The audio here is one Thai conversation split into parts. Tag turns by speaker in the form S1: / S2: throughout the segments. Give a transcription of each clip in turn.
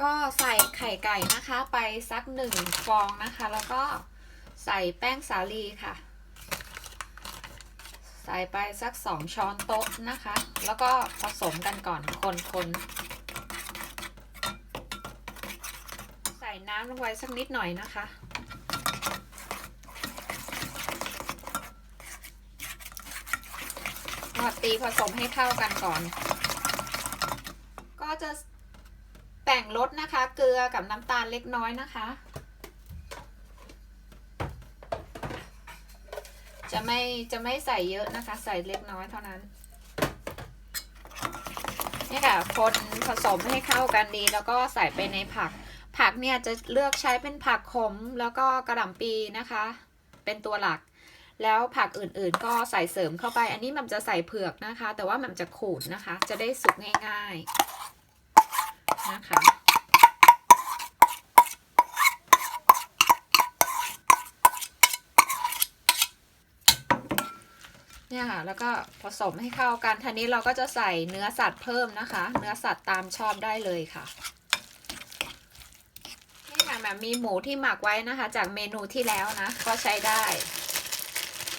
S1: ก็ใส่ไข่ไก่นะคะไปสักหนึ่งฟองนะคะ แล้วก็ใส่แป้งสาลีค่ะ ใส่ไปสักสองช้อนโต๊ะนะคะ แล้วก็ผสมกันก่อนคนๆใส่น้ำลงไปสักนิดหน่อยนะคะตีผสมให้เข้ากันก่อน ก็จะ แต่งรสนะคะ เกลือกับน้ำตาลเล็กน้อยนะคะ จะไม่จะไม่ใส่เยอะนะคะ ใส่เล็กน้อยเท่านั้นนี่ค่ะคนผสมให้เข้ากันดี แล้วก็ใส่ไปในผัก ผักเนี่ยจะเลือกใช้เป็นผักขมแล้วก็กระหล่ำปีนะคะ เป็นตัวหลัก แล้วผักอื่นๆ ก็ใส่เสริมเข้าไป อันนี้มันจะใส่เผือกนะคะ แต่ว่ามันจะขูดนะคะ จะได้สุกง่าย ๆ นะคะ เนี่ยค่ะ แล้วก็ผสมให้เข้ากันทีนี้เราก็จะใส่เนื้อสัตว์เพิ่มนะคะ เนื้อสัตว์ตามชอบได้เลยค่ะนี่ค่ะแบบมีหมูที่หมักไว้นะคะ จากเมนูที่แล้วนะ ก็ใช้ได้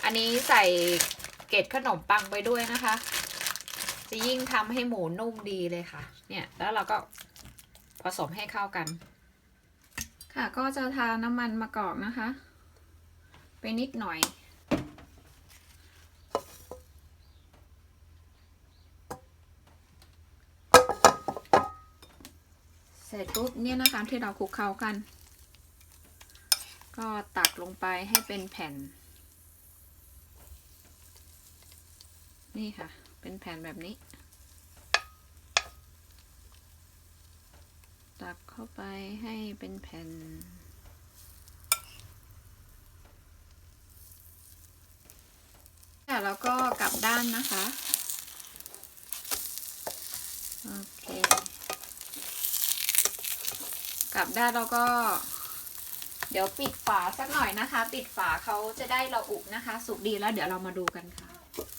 S1: อันนี้ใส่เกล็ดขนมปังไปด้วยนะคะ จะยิ่งทำให้หมูนุ่มดีเลยค่ะ เนี่ย แล้วเราก็ ผสมให้เข้ากัน ค่ะก็จะทาน้ำมันมะกอกนะคะ ไปนิดหน่อย เสร็จปุ๊บเนี่ยนะคะที่เราคลุกเคล้ากัน ก็ตักลงไปให้เป็นแผ่น นี่ค่ะ เป็นแผ่นแบบนี้ ตักเข้าไปให้เป็นแผ่น แล้วก็กลับด้านนะคะ โอเค กลับด้านแล้วก็ เดี๋ยวปิดฝาสักหน่อยนะคะ ปิดฝาเขาจะได้เราอุนะคะ สุกดีแล้วเดี๋ยวเรามาดูกันค่ะ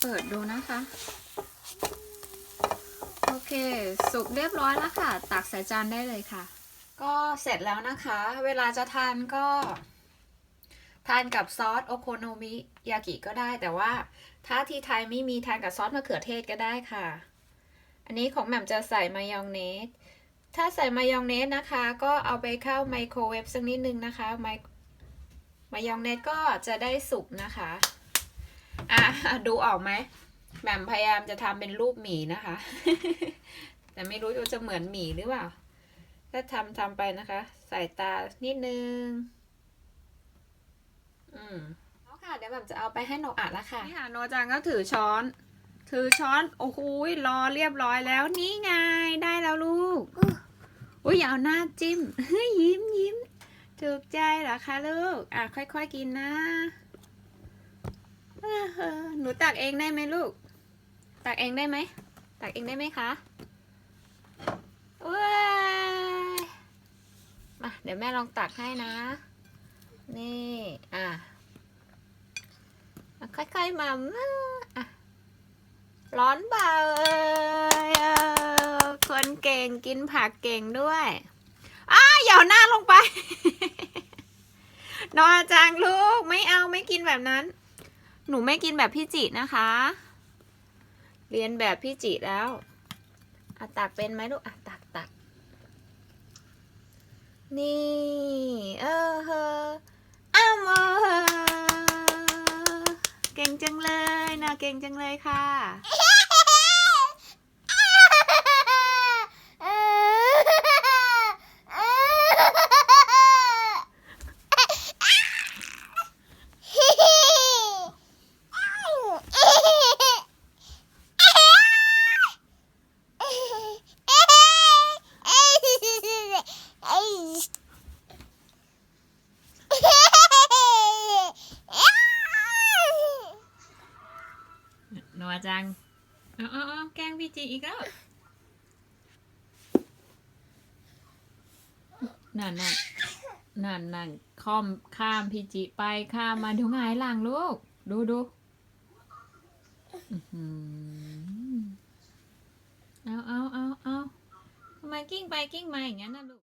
S1: เปิดดูนะคะ เค สุกเรียบร้อยแล้วค่ะ ตักใส่จานได้เลยค่ะ ก็เสร็จแล้วนะคะ เวลาจะทานก็ ทานกับซอสโอโคโนมิยากิก็ได้ แต่ว่าถ้าที่ไทยไม่มีทานกับซอสมะเขือเทศก็ได้ค่ะ อันนี้ของแหม่มจะใส่มายองเนส ถ้าใส่มายองเนสนะคะ ก็เอาไปเข้าไมโครเวฟสักนิดนึงนะคะไมมายองเนสก็จะได้สุกนะคะ อะ ดูออกไหม แหม่มพยายามจะทำเป็นรูปหมีนะคะ แต่ไม่รู้ว่าจะเหมือนหมีหรือเปล่า ถ้าทำทำไปนะคะใส่ตานิดนึง อืมเอาค่ะ เดี๋ยวแบบจะเอาไปให้โนอัดแล้วค่ะ นี่ค่ะโนจังก็ถือช้อน ถือช้อน โอ้โหรอเรียบร้อยแล้ว นี่ไง ได้แล้วลูก อุ้ยอย่าเอาหน้าจิ้มเฮ้ยยิ้มยิ้ม ถูกใจเหรอคะลูก อะ ค่อยๆกินนะเออห นูตักเองได้ไหมลูก ตักเองได้ไหม ตักเองได้ไหมคะว้ายมาเดี๋ยวแม่ลองตักให้นะ นี่ อะค่อยๆมาอะร้อนเบาเอ้ยเออคนเก่งกินผักเก่งด้วยอ้าอย่าเอาหน้าลงไป นอนจังลูก ไม่เอาไม่กินแบบนั้น หนูไม่กินแบบพี่จินะคะ เรียนแบบพี่จิแล้วอาตักเป็นไหมลูกอาตักตักนี่ เออเฮออ้าวเออเก่งจังเลยนะเก่งจังเลยค่ะ นัวจังอาเออแกล้งพี่จีอีกแล้วนั่นนั่นนั่นนั่นค่อมข้ามพี่จิไปข้ามมาดูหงายหลังลูก ดูดูอื้อหือเอาเอาเอาเอาทำไมกิ้งไปกิ้งมาอย่างนั้นนะลูก